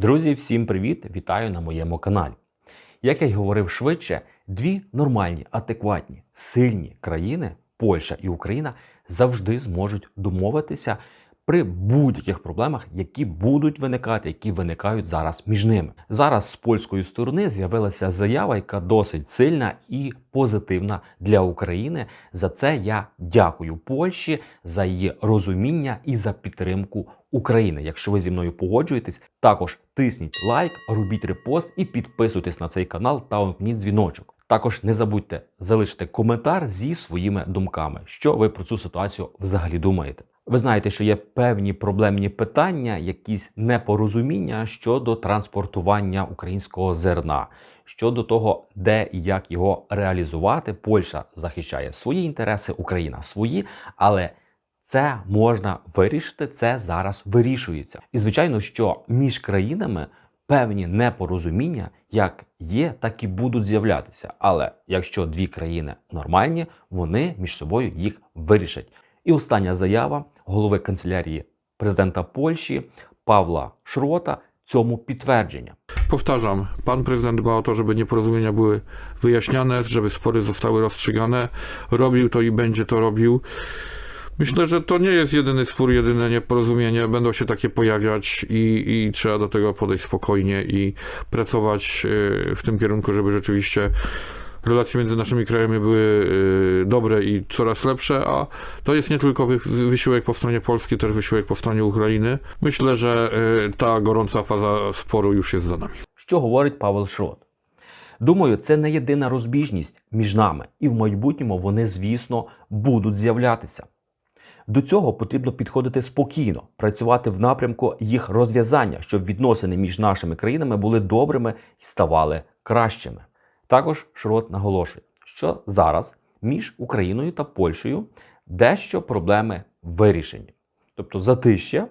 Друзі, всім привіт! Вітаю на моєму каналі. Як я й говорив швидше, дві нормальні, адекватні, сильні країни, Польща і Україна, завжди зможуть домовитися при будь-яких проблемах, які будуть виникати, які виникають зараз між ними. Зараз з польської сторони з'явилася заява, яка досить сильна і позитивна для України. За це я дякую Польщі за її розуміння і за підтримку України. Якщо ви зі мною погоджуєтесь, також тисніть лайк, робіть репост і підписуйтесь на цей канал та вмкніть дзвіночок. Також не забудьте залишити коментар зі своїми думками, що ви про цю ситуацію взагалі думаєте. Ви знаєте, що є певні проблемні питання, якісь непорозуміння щодо транспортування українського зерна, щодо того, де і як його реалізувати. Польща захищає свої інтереси, Україна свої, але це можна вирішити, це зараз вирішується. І звичайно, що між країнами певні непорозуміння як є, так і будуть з'являтися. Але якщо дві країни нормальні, вони між собою їх вирішать. І остання заява голови канцелярії президента Польщі Павла Шрота цьому підтвердження. Powtarzam, pan prezydent dba o to, żeby nieporozumienia były wyjaśniane, żeby spory zostały rozstrzygane. Robił to i będzie to robił. Myślę, że to nie jest jedyny spór, jedyne nieporozumienie. Będą się takie pojawiać i, i trzeba do tego podejść spokojnie i pracować e, w tym kierunku, żeby rzeczywiście relacje między naszymi krajami były dobre i coraz lepsze, a to jest nie tylko wysiłek po stronie Polski, też wysiłek po stronie Ukrainy. Myślę, że ta gorąca faza sporu już jest za nami. Що говорить Павел Шрот? Думаю, це не єдина розбіжність між нами, і в майбутньому вони, звісно, будуть з'являтися. До цього потрібно підходити спокійно, працювати в напрямку їх розв'язання, щоб відносини між нашими країнами були добрими і ставали кращими. Також Шрот наголошує, що зараз між Україною та Польщею дещо проблеми вирішені, тобто затища.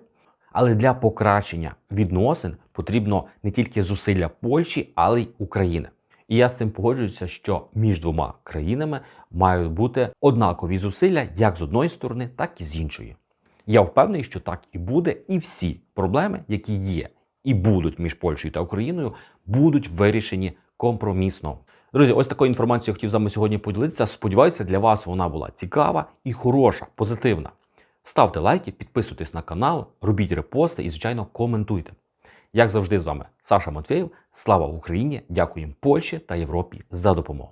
Але для покращення відносин потрібно не тільки зусилля Польщі, але й України. І я з цим погоджуюся, що між двома країнами мають бути однакові зусилля як з одної сторони, так і з іншої. Я впевнений, що так і буде, і всі проблеми, які є і будуть між Польщею та Україною, будуть вирішені компромісно. Друзі, ось такою інформацією хотів з вами сьогодні поділитися. Сподіваюся, для вас вона була цікава і хороша, позитивна. Ставте лайки, підписуйтесь на канал, робіть репости і, звичайно, коментуйте. Як завжди, з вами Саша Матвєєв. Слава Україні! Дякуємо Польщі та Європі за допомогу.